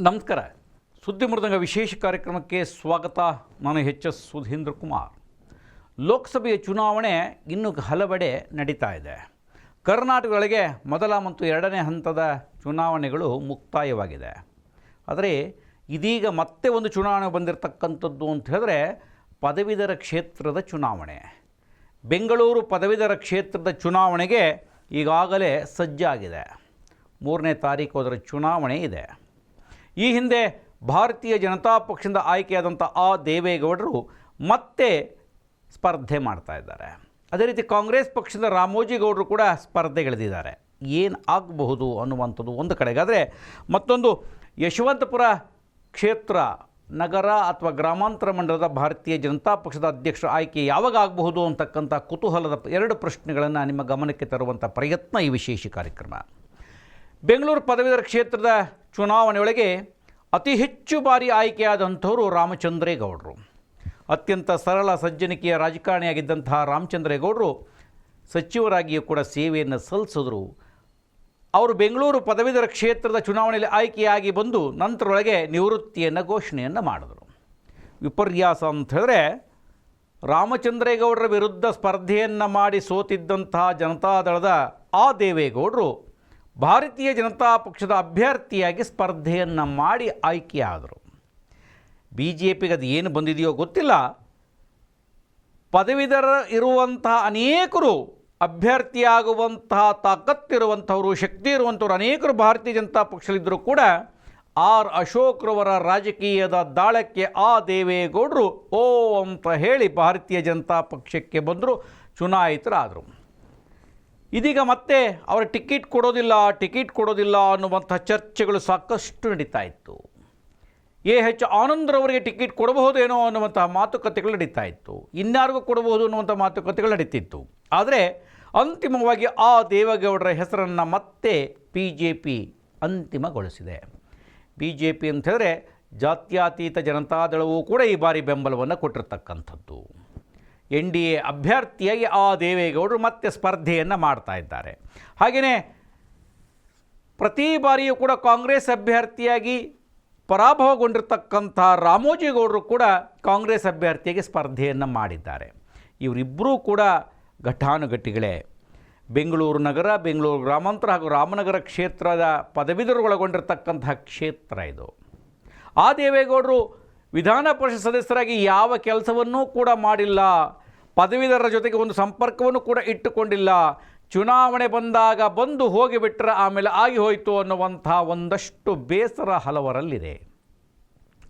ನಮಸ್ಕಾರ. ಸುದ್ದಿ ಮೃದಂಗ ವಿಶೇಷ ಕಾರ್ಯಕ್ರಮಕ್ಕೆ ಸ್ವಾಗತ. ನಾನು ಎಚ್ ಎಸ್ ಸುಧೀಂದ್ರ ಕುಮಾರ್. ಲೋಕಸಭೆಯ ಚುನಾವಣೆ ಇನ್ನೂ ಹಲವೆಡೆ ನಡೀತಾ ಇದೆ. ಕರ್ನಾಟಕದೊಳಗೆ ಮೊದಲ ಮತ್ತು ಎರಡನೇ ಹಂತದ ಚುನಾವಣೆಗಳು ಮುಕ್ತಾಯವಾಗಿದೆ. ಆದರೆ ಇದೀಗ ಮತ್ತೆ ಒಂದು ಚುನಾವಣೆ ಬಂದಿರತಕ್ಕಂಥದ್ದು ಅಂತ ಹೇಳಿದ್ರೆ ಪದವೀಧರ ಕ್ಷೇತ್ರದ ಚುನಾವಣೆ. ಬೆಂಗಳೂರು ಪದವೀಧರ ಕ್ಷೇತ್ರದ ಚುನಾವಣೆಗೆ ಈಗಾಗಲೇ ಸಜ್ಜಾಗಿದೆ. ಮೂರನೇ ತಾರೀಕು ಅದರ ಚುನಾವಣೆ ಇದೆ. ಈ ಹಿಂದೆ ಭಾರತೀಯ ಜನತಾ ಪಕ್ಷದಿಂದ ಆಯ್ಕೆಯಾದಂಥ ಆ ದೇವೇಗೌಡರು ಮತ್ತೆ ಸ್ಪರ್ಧೆ ಮಾಡ್ತಾ ಇದ್ದಾರೆ. ಅದೇ ರೀತಿ ಕಾಂಗ್ರೆಸ್ ಪಕ್ಷದ ರಾಮೋಜಿಗೌಡರು ಕೂಡ ಸ್ಪರ್ಧೆಗಳೆದಿದ್ದಾರೆ. ಏನು ಆಗಬಹುದು ಅನ್ನುವಂಥದ್ದು ಒಂದು ಕಡೆಗಾದರೆ ಮತ್ತೊಂದು ಯಶವಂತಪುರ ಕ್ಷೇತ್ರ, ನಗರ ಅಥವಾ ಗ್ರಾಮಾಂತರ ಮಂಡಲದ ಭಾರತೀಯ ಜನತಾ ಪಕ್ಷದ ಅಧ್ಯಕ್ಷರ ಆಯ್ಕೆ ಯಾವಾಗ ಆಗಬಹುದು ಅಂತಕ್ಕಂಥ ಕುತೂಹಲದ ಎರಡು ಪ್ರಶ್ನೆಗಳನ್ನು ನಿಮ್ಮ ಗಮನಕ್ಕೆ ತರುವಂಥ ಪ್ರಯತ್ನ ಈ ವಿಶೇಷ ಕಾರ್ಯಕ್ರಮ. ಬೆಂಗಳೂರು ಪದವೀಧರ ಕ್ಷೇತ್ರದ ಚುನಾವಣೆಯೊಳಗೆ ಅತಿ ಹೆಚ್ಚು ಬಾರಿ ಆಯ್ಕೆಯಾದಂಥವರು ರಾಮಚಂದ್ರೇಗೌಡರು. ಅತ್ಯಂತ ಸರಳ ಸಜ್ಜನಿಕೆಯ ರಾಜಕಾರಣಿಯಾಗಿದ್ದಂತಹ ರಾಮಚಂದ್ರೇಗೌಡರು ಸಚಿವರಾಗಿಯೂ ಕೂಡ ಸೇವೆಯನ್ನು ಸಲ್ಲಿಸಿದ್ರು. ಅವರು ಬೆಂಗಳೂರು ಪದವೀಧರ ಕ್ಷೇತ್ರದ ಚುನಾವಣೆಯಲ್ಲಿ ಆಯ್ಕೆಯಾಗಿ ಬಂದು ನಂತರೊಳಗೆ ನಿವೃತ್ತಿಯನ್ನು ಘೋಷಣೆಯನ್ನು ಮಾಡಿದರು. ವಿಪರ್ಯಾಸ ಅಂತ ಹೇಳಿದ್ರೆ ರಾಮಚಂದ್ರೇಗೌಡರ ವಿರುದ್ಧ ಸ್ಪರ್ಧೆಯನ್ನು ಮಾಡಿ ಸೋತಿದ್ದಂತಹ ಜನತಾದಳದ ಆ ದೇವೇಗೌಡರು ಭಾರತೀಯ ಜನತಾ ಪಕ್ಷದ ಅಭ್ಯರ್ಥಿಯಾಗಿ ಸ್ಪರ್ಧೆಯನ್ನು ಮಾಡಿ ಆಯ್ಕೆಯಾದರು. ಬಿ ಜೆ ಪಿಗೆ ಅದು ಏನು ಬಂದಿದೆಯೋ ಗೊತ್ತಿಲ್ಲ. ಪದವೀಧರ ಇರುವಂತಹ ಅನೇಕರು, ಅಭ್ಯರ್ಥಿಯಾಗುವಂತಹ ತಾಕತ್ತಿರುವಂಥವರು, ಶಕ್ತಿ ಇರುವಂಥವ್ರು ಅನೇಕರು ಭಾರತೀಯ ಜನತಾ ಪಕ್ಷದಲ್ಲಿದ್ದರೂ ಕೂಡ ಆರ್ ಅಶೋಕ್ರವರ ರಾಜಕೀಯದ ದಾಳಕ್ಕೆ ಆ ದೇವೇಗೌಡರು ಓ ಅಂತ ಹೇಳಿ ಭಾರತೀಯ ಜನತಾ ಪಕ್ಷಕ್ಕೆ ಬಂದರು, ಚುನಾಯಿತರಾದರು. ಇದೀಗ ಮತ್ತೆ ಅವರ ಟಿಕೆಟ್ ಕೊಡೋದಿಲ್ಲ ಟಿಕೆಟ್ ಕೊಡೋದಿಲ್ಲ ಅನ್ನುವಂಥ ಚರ್ಚೆಗಳು ಸಾಕಷ್ಟು ನಡೀತಾ ಇತ್ತು. ಎ ಹೆಚ್ ಆನಂದ್ರವರಿಗೆ ಟಿಕೆಟ್ ಕೊಡಬಹುದೇನೋ ಅನ್ನುವಂತಹ ಮಾತುಕತೆಗಳು ನಡೀತಾ ಇತ್ತು. ಇನ್ಯಾರಿಗೂ ಕೊಡಬಹುದು ಅನ್ನುವಂಥ ಮಾತುಕತೆಗಳು ನಡೀತಿತ್ತು. ಆದರೆ ಅಂತಿಮವಾಗಿ ಆ ದೇವೇಗೌಡರ ಹೆಸರನ್ನು ಮತ್ತೆ ಬಿ ಜೆ ಪಿ ಅಂತಿಮಗೊಳಿಸಿದೆ. ಬಿ ಜೆ ಪಿ ಅಂತ ಹೇಳಿದ್ರೆ ಜಾತ್ಯತೀತ ಜನತಾದಳವೂ ಕೂಡ ಈ ಬಾರಿ ಬೆಂಬಲವನ್ನು ಕೊಟ್ಟಿರ್ತಕ್ಕಂಥದ್ದು. ಎನ್ ಡಿ ಎ ಅಭ್ಯರ್ಥಿಯಾಗಿ ಆ ದೇವೇಗೌಡರು ಮತ್ತೆ ಸ್ಪರ್ಧೆಯನ್ನು ಮಾಡ್ತಾ ಇದ್ದಾರೆ. ಹಾಗೆಯೇ ಪ್ರತಿ ಬಾರಿಯೂ ಕೂಡ ಕಾಂಗ್ರೆಸ್ ಅಭ್ಯರ್ಥಿಯಾಗಿ ಪರಾಭವಗೊಂಡಿರ್ತಕ್ಕಂಥ ರಾಮೋಜಿಗೌಡರು ಕೂಡ ಕಾಂಗ್ರೆಸ್ ಅಭ್ಯರ್ಥಿಯಾಗಿ ಸ್ಪರ್ಧೆಯನ್ನು ಮಾಡಿದ್ದಾರೆ. ಇವರಿಬ್ಬರೂ ಕೂಡ ಘಟಾನುಘಟಿಗಳೇ. ಬೆಂಗಳೂರು ನಗರ, ಬೆಂಗಳೂರು ಗ್ರಾಮಾಂತರ ಹಾಗೂ ರಾಮನಗರ ಕ್ಷೇತ್ರದ ಪದವೀಧರುಗೊಳಗೊಂಡಿರ್ತಕ್ಕಂತಹ ಕ್ಷೇತ್ರ ಇದು. ಆ ದೇವೇಗೌಡರು ವಿಧಾನ ಪರಿಷತ್ ಸದಸ್ಯರಾಗಿ ಯಾವ ಕೆಲಸವನ್ನೂ ಕೂಡ ಮಾಡಿಲ್ಲ. ಪದವೀಧರರ ಜೊತೆಗೆ ಒಂದು ಸಂಪರ್ಕವನ್ನು ಕೂಡ ಇಟ್ಟುಕೊಂಡಿಲ್ಲ. ಚುನಾವಣೆ ಬಂದಾಗ ಬಂದು ಹೋಗಿಬಿಟ್ರೆ ಆಮೇಲೆ ಆಗಿ ಹೋಯಿತು ಅನ್ನುವಂಥ ಒಂದಷ್ಟು ಬೇಸರ ಹಲವರಲ್ಲಿದೆ.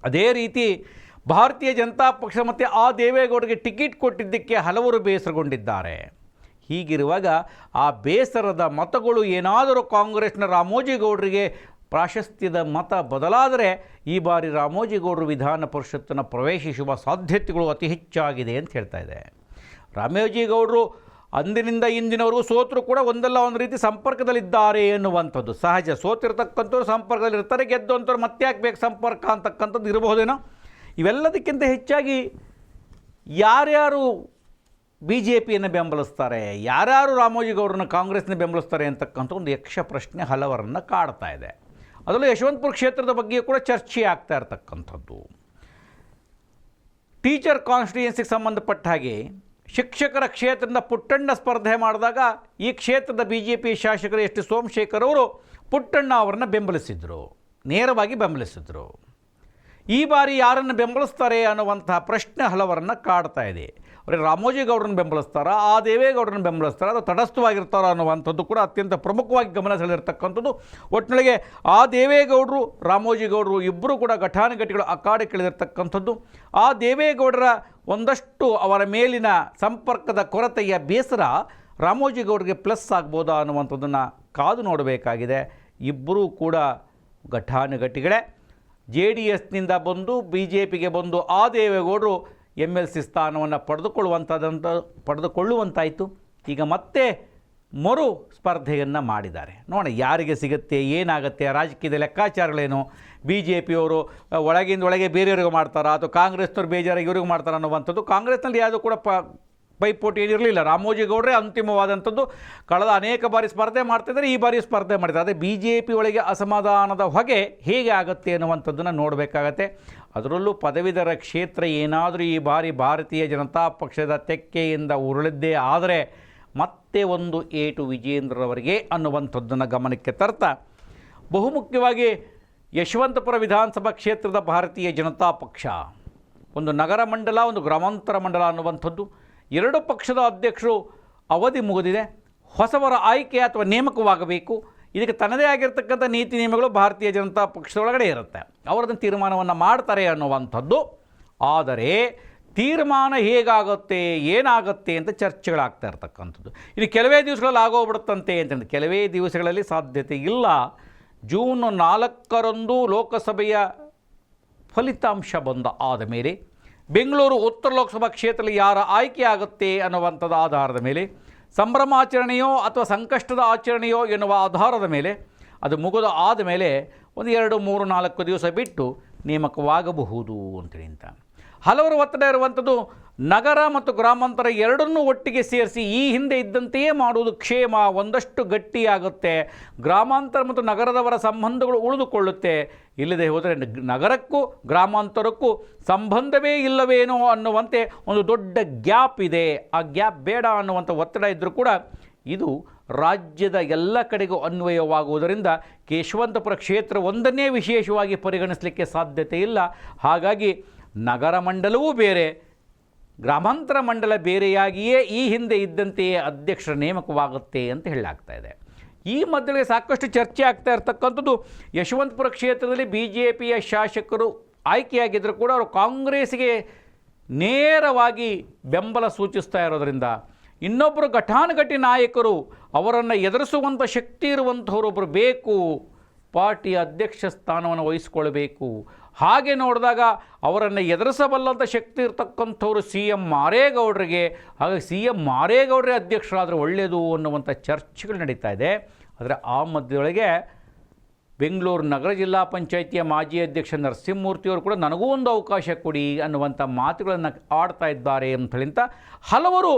ಅದೇ ರೀತಿ ಭಾರತೀಯ ಜನತಾ ಪಕ್ಷ ಮತ್ತು ಆ ದೇವೇಗೌಡರಿಗೆ ಟಿಕೆಟ್ ಕೊಟ್ಟಿದ್ದಕ್ಕೆ ಹಲವರು ಬೇಸರಗೊಂಡಿದ್ದಾರೆ. ಹೀಗಿರುವಾಗ ಆ ಬೇಸರದ ಮತಗಳು ಏನಾದರೂ ಕಾಂಗ್ರೆಸ್ನ ರಾಮೋಜಿಗೌಡರಿಗೆ ಪ್ರಾಶಸ್ತ್ಯದ ಮತ ಬದಲಾದರೆ ಈ ಬಾರಿ ರಾಮೋಜಿಗೌಡರು ವಿಧಾನ ಪರಿಷತ್ತನ್ನು ಪ್ರವೇಶಿಸುವ ಸಾಧ್ಯತೆಗಳು ಅತಿ ಹೆಚ್ಚಾಗಿದೆ ಅಂತ ಹೇಳ್ತಾ ಇದೆ. ರಾಮೋಜಿಗೌಡರು ಅಂದಿನಿಂದ ಇಂದಿನವರೆಗೂ ಸೋತರು ಕೂಡ ಒಂದಲ್ಲ ಒಂದು ರೀತಿ ಸಂಪರ್ಕದಲ್ಲಿದ್ದಾರೆ ಎನ್ನುವಂಥದ್ದು. ಸಹಜ ಸೋತಿರ್ತಕ್ಕಂಥವ್ರು ಸಂಪರ್ಕದಲ್ಲಿರ್ತಾರೆ ಗೆದ್ದಂಥವ್ರು ಗೆದ್ದು ಮತ್ತೆ ಯಾಕೆ ಬೇಕು ಸಂಪರ್ಕ ಅಂತಕ್ಕಂಥದ್ದು ಇರಬಹುದೇನೋ? ಇವೆಲ್ಲದಕ್ಕಿಂತ ಹೆಚ್ಚಾಗಿ ಯಾರ್ಯಾರು ಬಿ ಜೆ ಪಿಯನ್ನು ಬೆಂಬಲಿಸ್ತಾರೆ, ಯಾರ್ಯಾರು ರಾಮೋಜಿಗೌಡರನ್ನ ಕಾಂಗ್ರೆಸ್ನ ಬೆಂಬಲಿಸ್ತಾರೆ ಅಂತಕ್ಕಂಥ ಒಂದು ಯಕ್ಷ ಪ್ರಶ್ನೆ ಹಲವರನ್ನು ಕಾಡ್ತಾ ಇದೆ. ಅದರಲ್ಲೂ ಯಶವಂತಪುರ ಕ್ಷೇತ್ರದ ಬಗ್ಗೆ ಕೂಡ ಚರ್ಚೆ ಆಗ್ತಾ ಇರತಕ್ಕಂಥದ್ದು. ಟೀಚರ್ ಕಾನ್ಸ್ಟಿಟ್ಯೂನ್ಸಿಗೆ ಸಂಬಂಧಪಟ್ಟ ಹಾಗೆ ಶಿಕ್ಷಕರ ಕ್ಷೇತ್ರದಿಂದ ಪುಟ್ಟಣ್ಣ ಸ್ಪರ್ಧೆ ಮಾಡಿದಾಗ ಈ ಕ್ಷೇತ್ರದ ಬಿ ಜೆ ಪಿ ಶಾಸಕರು ಎಸ್ ಟಿ ಸೋಮಶೇಖರ್ ಅವರು ಪುಟ್ಟಣ್ಣ ಅವರನ್ನು ಬೆಂಬಲಿಸಿದರು, ನೇರವಾಗಿ ಬೆಂಬಲಿಸಿದರು. ಈ ಬಾರಿ ಯಾರನ್ನು ಬೆಂಬಲಿಸ್ತಾರೆ ಅನ್ನುವಂತಹ ಪ್ರಶ್ನೆ ಹಲವರನ್ನು ಕಾಡ್ತಾ ಇದೆ. ಅವರೇ ರಾಮೋಜಿಗೌಡರನ್ನ ಬೆಂಬಲಿಸ್ತಾರಾ? ಆ ದೇವೇಗೌಡ್ರನ್ನ ಬೆಂಬಲಿಸ್ತಾರ? ಅದು ತಟಸ್ಥವಾಗಿರ್ತಾರ ಅನ್ನುವಂಥದ್ದು ಕೂಡ ಅತ್ಯಂತ ಪ್ರಮುಖವಾಗಿ ಗಮನ ಸೆಳೆದಿರ್ತಕ್ಕಂಥದ್ದು. ಒಟ್ಟಿನೊಳಗೆ ಆ ದೇವೇಗೌಡರು ರಾಮೋಜಿಗೌಡರು ಇಬ್ಬರೂ ಕೂಡ ಘಟಾನುಘಟಿಗಳು ಅಖಾಡಕ್ಕಿಳಿದಿರ್ತಕ್ಕಂಥದ್ದು ಆ ದೇವೇಗೌಡರ ಒಂದಷ್ಟು ಅವರ ಮೇಲಿನ ಸಂಪರ್ಕದ ಕೊರತೆಯ ಬೇಸರ ರಾಮೋಜಿಗೌಡರಿಗೆ ಪ್ಲಸ್ ಆಗ್ಬೋದಾ ಅನ್ನುವಂಥದ್ದನ್ನು ಕಾದು ನೋಡಬೇಕಾಗಿದೆ. ಇಬ್ಬರೂ ಕೂಡ ಘಟಾನುಘಟಿಗಳೇ. ಜೆ ಡಿ ಎಸ್ನಿಂದ ಬಂದು ಬಿ ಜೆ ಪಿಗೆ ಬಂದು ಆ ದೇವೇಗೌಡರು ಎಂ ಎಲ್ ಸಿ ಸ್ಥಾನವನ್ನು ಪಡೆದುಕೊಳ್ಳುವಂಥದ್ದಂಥ ಪಡೆದುಕೊಳ್ಳುವಂತಾಯಿತು. ಈಗ ಮತ್ತೆ ಮರು ಸ್ಪರ್ಧೆಯನ್ನು ಮಾಡಿದ್ದಾರೆ. ನೋಡಿ ಯಾರಿಗೆ ಸಿಗುತ್ತೆ, ಏನಾಗುತ್ತೆ, ರಾಜಕೀಯದ ಲೆಕ್ಕಾಚಾರಗಳೇನು? ಬಿ ಜೆ ಪಿಯವರು ಒಳಗಿಂದ ಒಳಗೆ ಬೇರೆಯವ್ರಿಗೆ ಮಾಡ್ತಾರಾ? ಅಥವಾ ಕಾಂಗ್ರೆಸ್ನವ್ರು ಬೇಜಾರಾಗಿ ಇವ್ರಿಗೆ ಮಾಡ್ತಾರೆ ಅನ್ನುವಂಥದ್ದು ಕಾಂಗ್ರೆಸ್ನಲ್ಲಿ ಯಾವುದೂ ಕೂಡ ಪ ಪೈಪೋಟಿ ಏನಿರಲಿಲ್ಲ. ರಾಮೋಜಿ ಗೌಡ್ರೆ ಅಂತಿಮವಾದಂಥದ್ದು. ಕಳೆದ ಅನೇಕ ಬಾರಿ ಸ್ಪರ್ಧೆ ಮಾಡ್ತಿದ್ದಾರೆ. ಈ ಬಾರಿ ಸ್ಪರ್ಧೆ ಮಾಡಿದ್ದಾರೆ. ಅದೇ ಬಿ ಜೆ ಪಿ ಒಳಗೆ ಅಸಮಾಧಾನದ ಹೊಗೆ ಹೇಗೆ ಆಗುತ್ತೆ ಅನ್ನುವಂಥದ್ದನ್ನು ನೋಡಬೇಕಾಗತ್ತೆ. ಅದರಲ್ಲೂ ಪದವೀಧರ ಕ್ಷೇತ್ರ ಏನಾದರೂ ಈ ಬಾರಿ ಭಾರತೀಯ ಜನತಾ ಪಕ್ಷದ ತೆಕ್ಕೆಯಿಂದ ಉರುಳಿದ್ದೇ ಆದರೆ ಮತ್ತೆ ಒಂದು ಏಟು ವಿಜೇಂದ್ರವರಿಗೆ ಅನ್ನುವಂಥದ್ದನ್ನು ಗಮನಕ್ಕೆ ತರ್ತಾ, ಬಹುಮುಖ್ಯವಾಗಿ ಯಶವಂತಪುರ ವಿಧಾನಸಭಾ ಕ್ಷೇತ್ರದ ಭಾರತೀಯ ಜನತಾ ಪಕ್ಷ. ಒಂದು ನಗರ ಮಂಡಲ, ಒಂದು ಗ್ರಾಮಾಂತರ ಮಂಡಲ ಅನ್ನುವಂಥದ್ದು. ಎರಡು ಪಕ್ಷದ ಅಧ್ಯಕ್ಷರು ಅವಧಿ ಮುಗಿದಿದೆ. ಹೊಸವರ ಆಯ್ಕೆ ಅಥವಾ ನೇಮಕವಾಗಬೇಕು. ಇದಕ್ಕೆ ತನ್ನದೇ ಆಗಿರ್ತಕ್ಕಂಥ ನೀತಿ ನಿಯಮಗಳು ಭಾರತೀಯ ಜನತಾ ಪಕ್ಷದೊಳಗಡೆ ಇರುತ್ತೆ. ಅವರದನ್ನು ತೀರ್ಮಾನವನ್ನು ಮಾಡ್ತಾರೆ ಅನ್ನುವಂಥದ್ದು. ಆದರೆ ತೀರ್ಮಾನ ಹೇಗಾಗುತ್ತೆ, ಏನಾಗುತ್ತೆ ಅಂತ ಚರ್ಚೆಗಳಾಗ್ತಾ ಇರ್ತಕ್ಕಂಥದ್ದು. ಇದು ಕೆಲವೇ ದಿವಸಗಳಲ್ಲಿ ಆಗೋಗ್ಬಿಡುತ್ತಂತೆ ಅಂತಂದು ಕೆಲವೇ ದಿವಸಗಳಲ್ಲಿ ಸಾಧ್ಯತೆ ಇಲ್ಲ. ಜೂನ್ ನಾಲ್ಕರಂದು ಲೋಕಸಭೆಯ ಫಲಿತಾಂಶ ಬಂದ ಆದ ಮೇಲೆ ಬೆಂಗಳೂರು ಉತ್ತರ ಲೋಕಸಭಾ ಕ್ಷೇತ್ರದಲ್ಲಿ ಯಾರ ಆಯ್ಕೆ ಆಗುತ್ತೆ ಅನ್ನುವಂಥದ್ದು ಆಧಾರದ ಮೇಲೆ ಸಂಭ್ರಮಾಚರಣೆಯೋ ಅಥವಾ ಸಂಕಷ್ಟದ ಆಚರಣೆಯೋ ಎನ್ನುವ ಆಧಾರದ ಮೇಲೆ, ಅದು ಮುಗಿದ ಆದ ಮೇಲೆ ಒಂದು ಎರಡು ಮೂರು ನಾಲ್ಕು ದಿವಸ ಬಿಟ್ಟು ನೇಮಕವಾಗಬಹುದು ಅಂತೇಳಿ ಅಂತ ಹಲವರು ಒತ್ತಡ ಇರುವಂಥದ್ದು ನಗರ ಮತ್ತು ಗ್ರಾಮಾಂತರ ಎರಡನ್ನೂ ಒಟ್ಟಿಗೆ ಸೇರಿಸಿ ಈ ಹಿಂದೆ ಇದ್ದಂತೆಯೇ ಮಾಡುವುದು ಕ್ಷೇಮ, ಒಂದಷ್ಟು ಗಟ್ಟಿಯಾಗುತ್ತೆ. ಗ್ರಾಮಾಂತರ ಮತ್ತು ನಗರದವರ ಸಂಬಂಧಗಳು ಉಳಿದುಕೊಳ್ಳುತ್ತೆ. ಇಲ್ಲದೆ ಹೋದರೆ ನಗರಕ್ಕೂ ಗ್ರಾಮಾಂತರಕ್ಕೂ ಸಂಬಂಧವೇ ಇಲ್ಲವೇನೋ ಅನ್ನುವಂತೆ ಒಂದು ದೊಡ್ಡ ಗ್ಯಾಪ್ ಇದೆ. ಆ ಗ್ಯಾಪ್ ಬೇಡ ಅನ್ನುವಂಥ ಒತ್ತಡ ಇದ್ದರೂ ಕೂಡ ಇದು ರಾಜ್ಯದ ಎಲ್ಲ ಕಡೆಗೂ ಅನ್ವಯವಾಗುವುದರಿಂದ ಕೇಶವಂತಪುರ ಕ್ಷೇತ್ರ ಒಂದನ್ನೇ ವಿಶೇಷವಾಗಿ ಪರಿಗಣಿಸಲಿಕ್ಕೆ ಸಾಧ್ಯತೆ ಇಲ್ಲ. ಹಾಗಾಗಿ ನಗರ ಮಂಡಲವೂ ಬೇರೆ, ಗ್ರಾಮಾಂತರ ಮಂಡಲ ಬೇರೆಯಾಗಿಯೇ ಈ ಹಿಂದೆ ಇದ್ದಂತೆಯೇ ಅಧ್ಯಕ್ಷರ ನೇಮಕವಾಗುತ್ತೆ ಅಂತ ಹೇಳಲಾಗ್ತಾ ಇದೆ. ಈ ಮೊದಲಿಗೆ ಸಾಕಷ್ಟು ಚರ್ಚೆ ಆಗ್ತಾ ಇರತಕ್ಕಂಥದ್ದು ಯಶವಂತಪುರ ಕ್ಷೇತ್ರದಲ್ಲಿ ಬಿ ಜೆ ಪಿಯ ಶಾಸಕರು ಆಯ್ಕೆಯಾಗಿದ್ದರೂ ಕೂಡ ಅವರು ಕಾಂಗ್ರೆಸ್ಗೆ ನೇರವಾಗಿ ಬೆಂಬಲ ಸೂಚಿಸ್ತಾ ಇರೋದರಿಂದ ಇನ್ನೊಬ್ಬರು ಘಟಾನುಘಟಿ ನಾಯಕರು ಅವರನ್ನು ಎದುರಿಸುವಂಥ ಶಕ್ತಿ ಇರುವಂಥವರೊಬ್ಬರು ಬೇಕು, ಪಾರ್ಟಿ ಅಧ್ಯಕ್ಷ ಸ್ಥಾನವನ್ನು ವಹಿಸ್ಕೊಳ್ಬೇಕು ಹಾಗೆ ನೋಡಿದಾಗ ಅವರನ್ನು ಎದುರಿಸಬಲ್ಲಂಥ ಶಕ್ತಿ ಇರತಕ್ಕಂಥವ್ರು ಸಿ ಎಂ ಮಾರೇಗೌಡರಿಗೆ ಹಾಗೆ ಸಿ ಎಂ ಮಾರೇಗೌಡರೇ ಅಧ್ಯಕ್ಷರಾದರೆ ಒಳ್ಳೆಯದು ಅನ್ನುವಂಥ ಚರ್ಚೆಗಳು ನಡೀತಾ ಇದೆ. ಆದರೆ ಆ ಮಧ್ಯದೊಳಗೆ ಬೆಂಗಳೂರು ನಗರ ಜಿಲ್ಲಾ ಪಂಚಾಯಿತಿಯ ಮಾಜಿ ಅಧ್ಯಕ್ಷ ನರಸಿಂಹಮೂರ್ತಿಯವರು ಕೂಡ ನನಗೂ ಒಂದು ಅವಕಾಶ ಕೊಡಿ ಅನ್ನುವಂಥ ಮಾತುಗಳನ್ನು ಆಡ್ತಾ ಇದ್ದಾರೆ ಅಂತ ಹಲವರು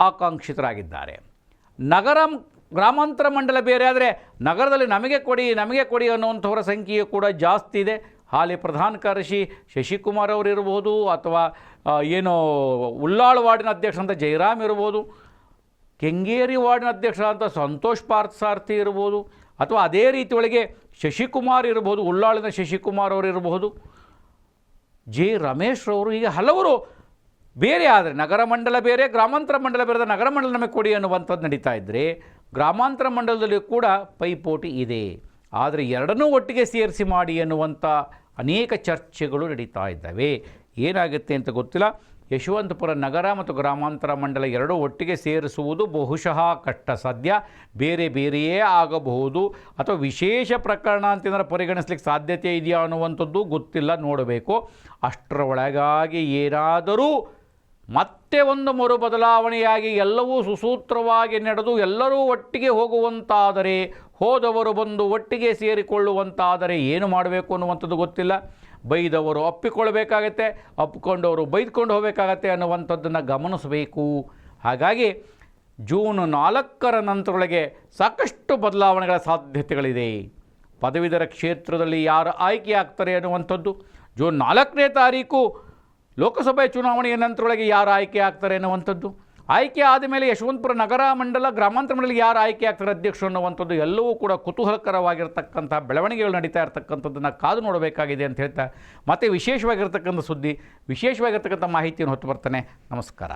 ಆಕಾಂಕ್ಷಿತರಾಗಿದ್ದಾರೆ. ನಗರ ಗ್ರಾಮಾಂತರ ಮಂಡಲ ಬೇರೆ ಆದರೆ ನಗರದಲ್ಲಿ ನಮಗೆ ಕೊಡಿ ನಮಗೆ ಕೊಡಿ ಅನ್ನುವಂಥವರ ಸಂಖ್ಯೆಯು ಕೂಡ ಜಾಸ್ತಿ ಇದೆ. ಹಾಲಿ ಪ್ರಧಾನ ಕಾರ್ಯದರ್ಶಿ ಶಶಿಕುಮಾರ್ ಅವರು ಇರಬಹುದು ಅಥವಾ ಏನು ಉಳ್ಳಾಳ್ ವಾರ್ಡಿನ ಅಧ್ಯಕ್ಷ ಅಂತ ಜಯರಾಮ್ ಇರ್ಬೋದು, ಕೆಂಗೇರಿ ವಾರ್ಡಿನ ಅಧ್ಯಕ್ಷರಾದಂಥ ಸಂತೋಷ್ ಪಾರ್ಥಸಾರ್ಥಿ ಇರ್ಬೋದು, ಅಥವಾ ಅದೇ ರೀತಿ ಒಳಗೆ ಶಶಿಕುಮಾರ್ ಇರ್ಬೋದು, ಉಳ್ಳಾಳಿನ ಶಶಿಕುಮಾರ್ ಅವರು ಇರಬಹುದು ಜೆ ರಮೇಶ್ ರವರು ಹೀಗೆ ಹಲವರು ಬೇರೆ ಆದರೆ ನಗರ ಮಂಡಲ ಬೇರೆ, ಗ್ರಾಮಾಂತರ ಮಂಡಲ ಬೇರೆ, ನಗರ ಮಂಡಲ ನಮಗೆ ಕೊಡಿ ಅನ್ನುವಂಥದ್ದು ನಡೀತಾ ಇದ್ದರೆ ಗ್ರಾಮಾಂತರ ಮಂಡಲದಲ್ಲಿ ಕೂಡ ಪೈಪೋಟಿ ಇದೆ. ಆದರೆ ಎರಡನ್ನೂ ಒಟ್ಟಿಗೆ ಸೇರಿಸಿ ಮಾಡಿ ಎನ್ನುವಂಥ ಅನೇಕ ಚರ್ಚೆಗಳು ನಡೀತಾ ಇದ್ದಾವೆ. ಏನಾಗುತ್ತೆ ಅಂತ ಗೊತ್ತಿಲ್ಲ. ಯಶವಂತಪುರ ನಗರ ಮತ್ತು ಗ್ರಾಮಾಂತರ ಮಂಡಲ ಎರಡೂ ಒಟ್ಟಿಗೆ ಸೇರಿಸುವುದು ಬಹುಶಃ ಕಷ್ಟ ಸಾಧ್ಯ. ಬೇರೆ ಬೇರೆಯೇ ಆಗಬಹುದು. ಅಥವಾ ವಿಶೇಷ ಪ್ರಕರಣ ಅಂತಂದ್ರೆ ಪರಿಗಣಿಸ್ಲಿಕ್ಕೆ ಸಾಧ್ಯತೆ ಇದೆಯಾ ಅನ್ನುವಂಥದ್ದು ಗೊತ್ತಿಲ್ಲ. ನೋಡಬೇಕು. ಅಷ್ಟರ ಒಳಗಾಗಿ ಏನಾದರೂ ಮತ್ತೆ ಒಂದು ಮರು ಬದಲಾವಣೆಯಾಗಿ ಎಲ್ಲವೂ ಸುಸೂತ್ರವಾಗಿ ನಡೆದು ಎಲ್ಲರೂ ಒಟ್ಟಿಗೆ ಹೋಗುವಂತಾದರೆ, ಹೋದವರು ಬಂದು ಒಟ್ಟಿಗೆ ಸೇರಿಕೊಳ್ಳುವಂತಾದರೆ ಏನು ಮಾಡಬೇಕು ಅನ್ನುವಂಥದ್ದು ಗೊತ್ತಿಲ್ಲ. ಬೈದವರು ಅಪ್ಪಿಕೊಳ್ಬೇಕಾಗತ್ತೆ ಅಪ್ಪಿಕೊಂಡವರು ಬೈದ್ಕೊಂಡು ಹೋಗಬೇಕಾಗತ್ತೆ ಅನ್ನುವಂಥದ್ದನ್ನು ಗಮನಿಸಬೇಕು. ಹಾಗಾಗಿ ಜೂನ್ ನಾಲ್ಕರ ನಂತರೊಳಗೆ ಸಾಕಷ್ಟು ಬದಲಾವಣೆಗಳ ಸಾಧ್ಯತೆಗಳಿದೆ. ಪದವೀಧರ ಕ್ಷೇತ್ರದಲ್ಲಿ ಯಾರು ಆಯ್ಕೆ ಆಗ್ತಾರೆ ಅನ್ನುವಂಥದ್ದು. ಜೂನ್ ನಾಲ್ಕನೇ ತಾರೀಕು ಲೋಕಸಭೆ ಚುನಾವಣೆಯ ನಂತರೊಳಗೆ ಯಾರು ಆಯ್ಕೆ ಆಗ್ತಾರೆ ಅನ್ನುವಂಥದ್ದು ಆಯ್ಕೆ ಆದಮೇಲೆ ಯಶವಂತಪುರ ನಗರ ಮಂಡಲ, ಗ್ರಾಮಾಂತರ ಮಂಡಲಿಗೆ ಯಾರು ಆಯ್ಕೆ ಆಗ್ತಾರೆ ಅಧ್ಯಕ್ಷರು ಅನ್ನುವಂಥದ್ದು ಎಲ್ಲವೂ ಕೂಡ ಕುತೂಹಲಕರವಾಗಿರ್ತಕ್ಕಂಥ ಬೆಳವಣಿಗೆಗಳು ನಡೀತಾ ಇರ್ತಕ್ಕಂಥದ್ದನ್ನು ಕಾದು ನೋಡಬೇಕಾಗಿದೆ ಅಂತ ಹೇಳ್ತಾ ಮತ್ತೆ ವಿಶೇಷವಾಗಿರ್ತಕ್ಕಂಥ ಸುದ್ದಿ, ವಿಶೇಷವಾಗಿರ್ತಕ್ಕಂಥ ಮಾಹಿತಿಯನ್ನು ಹೊತ್ತು ಬರ್ತಾನೆ. ನಮಸ್ಕಾರ.